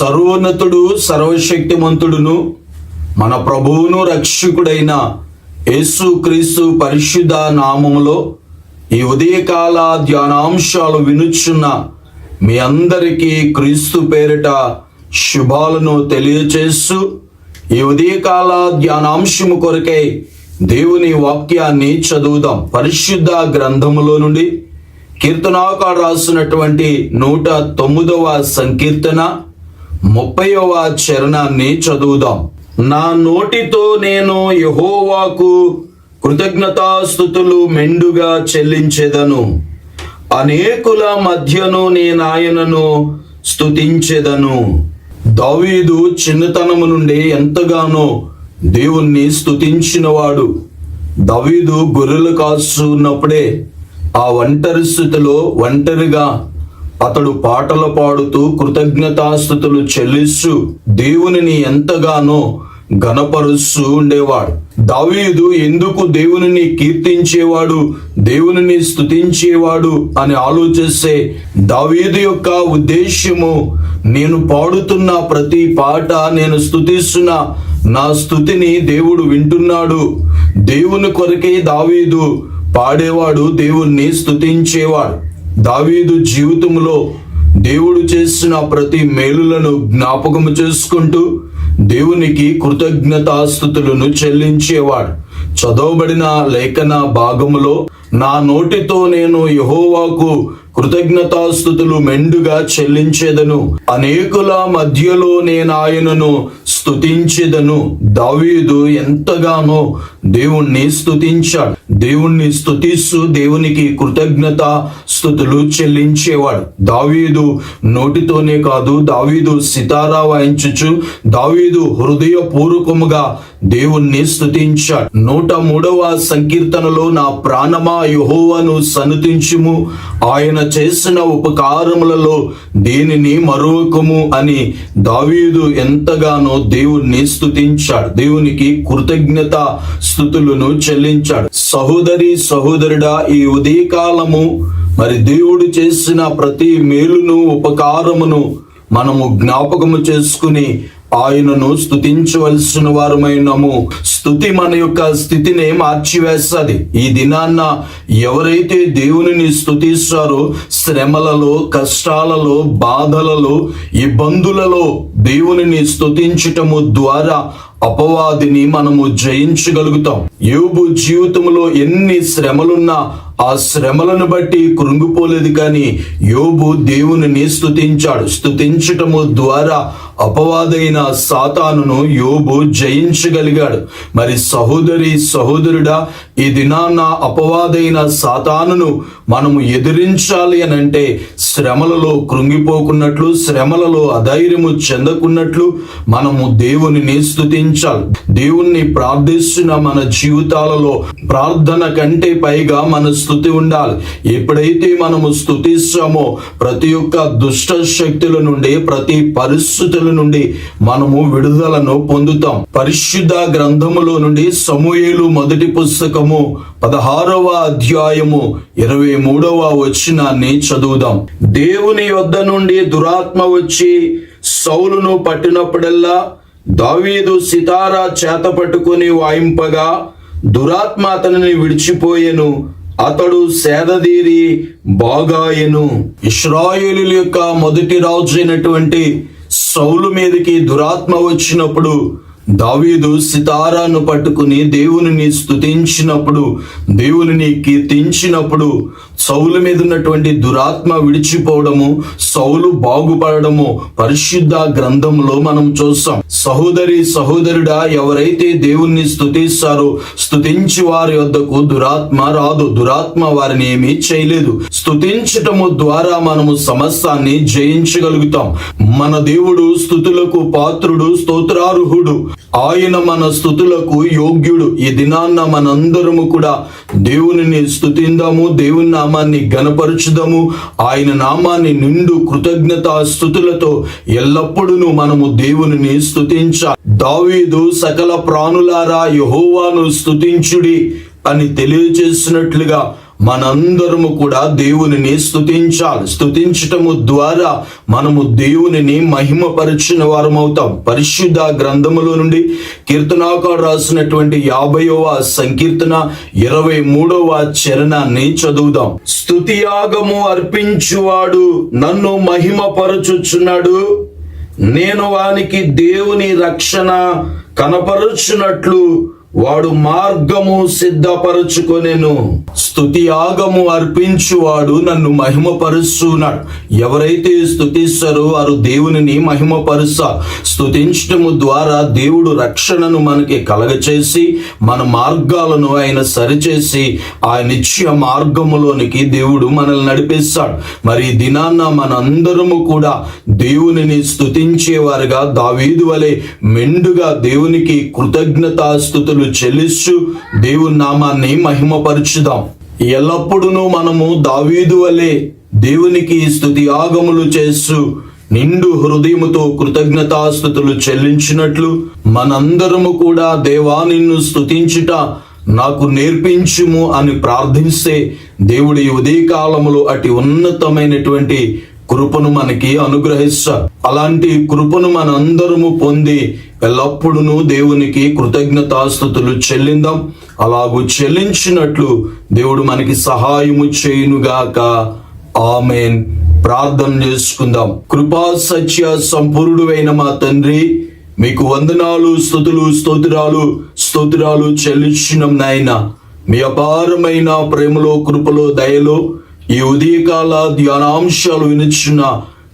సర్వోన్నతుడు సర్వశక్తిమంతుడును మన ప్రభువును రక్షకుడైన యేసు క్రీస్తు పరిశుద్ధ నామంలో ఈ ఉదయకాల ధ్యానాంశాలు వినుచున్న మీ అందరికీ క్రీస్తు పేరిట శుభాలను తెలియచేస్తూ ఈ ఉదయకాల ధ్యానాంశము కొరకై దేవుని వాక్యాన్ని చదువుదాం. పరిశుద్ధ గ్రంథములో నుండి కీర్తనాకారు రాసినటువంటి నూట తొమ్మిదవ సంకీర్తన. ముప్పైవ చరణాన్ని చదువుదాం. నా నోటితో నేను యహోవాకు కృతజ్ఞతాస్థుతులు మెండుగా చెల్లించెదను. అనేకుల మధ్యను నేను ఆయనను స్థుతించెదను దావీదు చిన్నతనము నుండి ఎంతగానో దేవుణ్ణి స్థుతించినవాడు దావీదు గొర్రెలు కాస్తున్నప్పుడే ఆ ఒంటరి స్థితిలో ఒంటరిగా అతడు పాటలు పాడుతూ కృతజ్ఞతాస్థుతులు చెల్లిస్తూ దేవునిని ఎంతగానో గణపరుస్తూ ఉండేవాడు. దావీదు ఎందుకు దేవునిని కీర్తించేవాడు దేవునిని స్తుతించేవాడు అని ఆలోచిస్తే దావీదు యొక్క ఉద్దేశ్యము నేను పాడుతున్న ప్రతి పాట నేను స్థుతిస్తున్న నా స్థుతిని దేవుడు వింటున్నాడు. దేవుని కొరకే దావీదు పాడేవాడు దేవుణ్ణి స్తుతించేవాడు. దావీదు జీవితంలో దేవుడు చేసిన ప్రతి మేలులను జ్ఞాపకము చేసుకుంటూ దేవునికి కృతజ్ఞతాస్థుతులను చెల్లించేవాడు. చదవబడిన లేఖన భాగములో నా నోటితో నేను యహోవాకు కృతజ్ఞతాస్థుతులు మెండుగా చెల్లించేదను. అనేకుల మధ్యలో నేను ఆయనను స్తుతించేదను. దావీదు ఎంతగానో దేవుణ్ణి స్తుతించాడు. దేవుణ్ణి స్తుతిస్తూ దేవునికి కృతజ్ఞత స్థుతులు చెల్లించేవాడు. దావీదు నోటితోనే కాదు దావీదు సితారా వాయించుచు దావీదు హృదయపూర్వకముగా దేవుణ్ణి స్థుతించాడు నూట మూడవ సంకీర్తనలో నా ప్రాణమా యహోవను సనుతించుము ఆయన చేసిన ఉపకారములలో దేనిని మరొకము అని దావీదు ఎంతగానో దేవుణ్ణి స్థుతించాడు దేవునికి కృతజ్ఞత స్థుతులను చెల్లించాడు. సహోదరి సహోదరుడా ఈ ఉదయకాలము మరి దేవుడు చేసిన ప్రతి మేలును ఉపకారమును మనము జ్ఞాపకము చేసుకుని ఆయనను స్తుతించవలసిన వారమైనము స్థుతి మన యొక్క స్థితిని మార్చివేస్తుంది. ఈ దినాన్న ఎవరైతే దేవునిని స్థుతిస్తారో శ్రమలలో కష్టాలలో బాధలలో ఇబ్బందులలో దేవునిని స్తుతించటము ద్వారా అపవాదిని మనము జయించగలుగుతాం. యోబు జీవితంలో ఎన్ని శ్రమలున్నా ఆ శ్రమలను బట్టి కృంగిపోలేదు కానీ యోబు దేవుని స్తుతించాడు. స్తుతించటము ద్వారా అపవాదైన సాతానును యోబు జయించగలిగాడు. మరి సహోదరి సహోదరుడా ఈ దినాన్న అపవాదైన సాతానును మనము ఎదిరించాలి అని అంటే శ్రమలలో కృంగిపోకున్నట్లు శ్రమలలో అధైర్యము చెందకున్నట్లు మనము దేవునిని స్తుతించాలి. దేవుణ్ణి ప్రార్థిస్తున్న మన జీవితాలలో ప్రార్థన కంటే పైగా మన స్థుతి ఉండాలి. ఎప్పుడైతే మనము స్థుతిస్తామో ప్రతి ఒక్క దుష్ట శక్తుల నుండి ప్రతి పరిస్థితుల నుండి మనము విడుదలను పొందుతాం. పరిశుద్ధ గ్రంథములో నుండి సమూయేలు మొదటి పుస్తకము పదహారవ అధ్యాయము ఇరవై మూడవ వచనాన్ని చదువుదాం. దేవుని యొద్ద నుండి దురాత్మ వచ్చి సౌలును పట్టినప్పుడల్లా దావీదు సితారా చేత పట్టుకుని వాయింపగా దురాత్మ అతనిని విడిచిపోయెను. అతడు సేదదీరి బాగాయను. ఇస్రాయేలు యొక్క మొదటి రాజు అయినటువంటి సౌలు మీదకి దురాత్మ వచ్చినప్పుడు దావీదు సితారాను పట్టుకుని దేవునిని స్థుతించినప్పుడు దేవునిని కీర్తించినప్పుడు సౌలు మీద ఉన్నటువంటి దురాత్మ విడిచిపోవడము సౌలు బాగుపడము పరిశుద్ధ గ్రంథంలో మనం చూస్తాం. సహోదరి సహోదరుడా ఎవరైతే దేవుణ్ణి స్థుతిస్తారో స్థుతించి వారి వద్దకు దురాత్మ రాదు. దురాత్మ వారిని ఏమీ చేయలేదు. స్తుతించటము ద్వారా మనము సమస్తాన్ని జయించగలుగుతాం. మన దేవుడు స్థుతులకు పాత్రుడు స్తోత్రార్హుడు. ఆయన మన స్థుతులకు యోగ్యుడు. ఈ దినాన్న మనందరము కూడా దేవునిని స్థుతిందాము దేవుని నామాన్ని గనపరచుదాము ఆయన నామాన్ని నిండు కృతజ్ఞత స్థుతులతో ఎల్లప్పుడూ మనము దేవునిని స్థుతించ. దావీదు సకల ప్రాణులారా యహోవాను స్తుతించుడి అని తెలియచేసినట్లుగా మనందరము కూడా దేవునిని స్థుతించాలి స్థుతించటము ద్వారా మనము దేవునిని మహిమపరిచిన వారమవుతాం. పరిశుద్ధ గ్రంథములో నుండి కీర్తనాకారు రాసినటువంటి యాభైవ సంకీర్తన ఇరవై మూడవ చరణాన్ని చదువుదాం. స్తుతియాగము అర్పించువాడు నన్ను మహిమపరచుచున్నాడు. నేను వానికి దేవుని రక్షణ కనపరుచున్నట్లు వాడు మార్గము సిద్ధపరచుకొనెను. స్థుతి ఆగము అర్పించువాడు నన్ను మహిమపరుస్తున్నాడు. ఎవరైతే స్తుతిస్తారో వారు దేవునిని మహిమపరుస్తారు. స్తుతించటము ద్వారా దేవుడు రక్షణను మనకి కలగచేసి మన మార్గాలను ఆయన సరిచేసి ఆ నిత్య మార్గములోనికి దేవుడు మనల్ని నడిపిస్తాడు. మరి దినాన్న మనందరము కూడా దేవునిని స్థుతించేవారుగా దావీదు వలె మెండుగా దేవునికి కృతజ్ఞతాస్థుతులు చెల్లిస్తూ దేవుని నామాన్ని మహిమపరుచుదాం. ఎల్లప్పుడూ మనము దావీదు వలె దేవునికి స్థుతి ఆగములు చేస్తూ నిండు హృదయముతో కృతజ్ఞతాస్థుతులు చెల్లించినట్లు మనందరము కూడా దేవా నిన్ను స్థుతించుట నాకు నేర్పించుము అని ప్రార్థిస్తే దేవుడి ఉదయకాలములో అటు ఉన్నతమైనటువంటి కృపను మనకి అనుగ్రహిస్తారు అలాంటి కృపను మనందరము పొంది ఎల్లప్పుడూ దేవునికి కృతజ్ఞతాస్థుతులు చెల్లిందాం. అలాగూ చెల్లించినట్లు దేవుడు మనకి సహాయము చేయునుగాక. ఆమెన్. ప్రార్థన చేసుకుందాం. కృపా సత్య సంపూర్ణుడైన మా తండ్రి మీకు వందనాలు స్థుతులు స్తోత్రాలు స్తోత్రాలు చెల్లించినం నాయన. మీ అపారమైన ప్రేమలో కృపలో దయలో ఈ ఉదయకాల ధ్యానాంశాలు వినిచున్న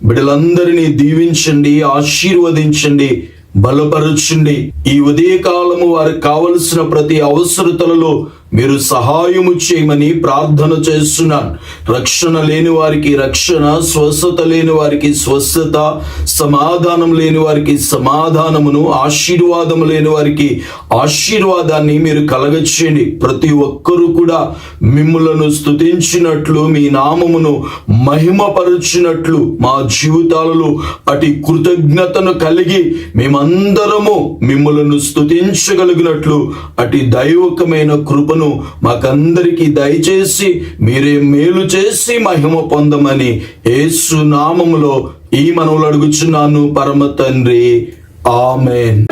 బిడ్డలందరినీ దీవించండి ఆశీర్వదించండి బలపరచండి. ఈ ఉదయకాలము వారికి కావలసిన ప్రతి అవసరతలలో మీరు సహాయము చేయమని ప్రార్థన చేస్తున్నాను. రక్షణ లేని వారికి రక్షణ స్వస్థత లేని వారికి స్వస్థత సమాధానం లేని వారికి సమాధానమును ఆశీర్వాదం లేని వారికి ఆశీర్వాదాన్ని మీరు కలగచేయండి. ప్రతి ఒక్కరూ కూడా మిమ్ములను స్తుతించినట్లు మీ నామమును మహిమపరచినట్లు మా జీవితాలలో అటు కృతజ్ఞతను కలిగి మేమందరము మిమ్ములను స్తుతించగలిగినట్లు అటు దైవకమైన కృప కృపను మాకందరికీ దయచేసి మీరే మేలు చేసి మహిమ పొందమని యేసు నామములో ఈ మనవులు అడుగుచున్నాను పరమ తండ్రి. ఆమెన్.